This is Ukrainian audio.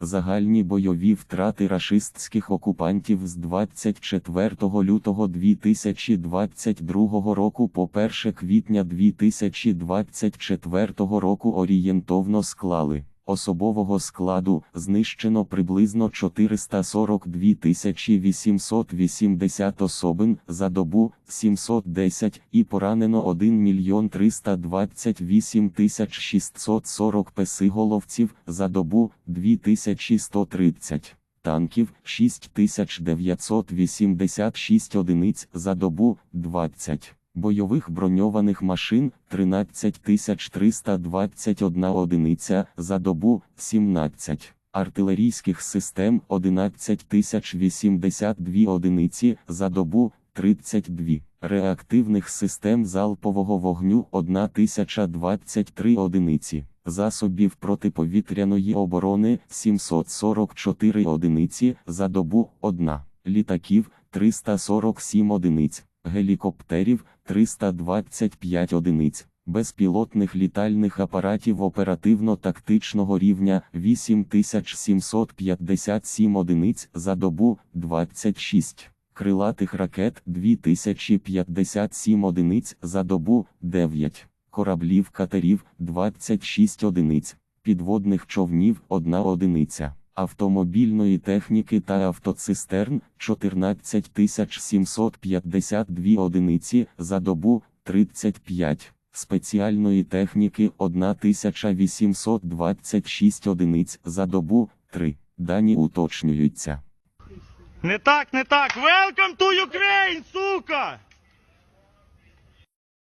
Загальні бойові втрати рашистських окупантів з 24 лютого 2022 року по 1 квітня 2024 року орієнтовно склали. Особового складу знищено приблизно 442 880 особин за добу 710 і поранено 1 мільйон 328 640 песиголовців за добу 2130 танків 6986 одиниць за добу 20 бойових броньованих машин 13321 одиниця за добу 17 артилерійських систем 11082 одиниці за добу 32 реактивних систем залпового вогню 1023 одиниці. Засобів протиповітряної оборони 744 одиниці за добу 1 літаків 347 одиниць гелікоптерів 325 одиниць, безпілотних літальних апаратів оперативно-тактичного рівня 8757 одиниць за добу 26, крилатих ракет 2057 одиниць за добу 9, кораблів катерів 26 одиниць, підводних човнів 1 одиниця автомобільної техніки та автоцистерн 14 752 одиниці за добу 35, спеціальної техніки 1826 одиниць за добу 3. Дані уточнюються. Не так, не так. Welcome to Ukraine!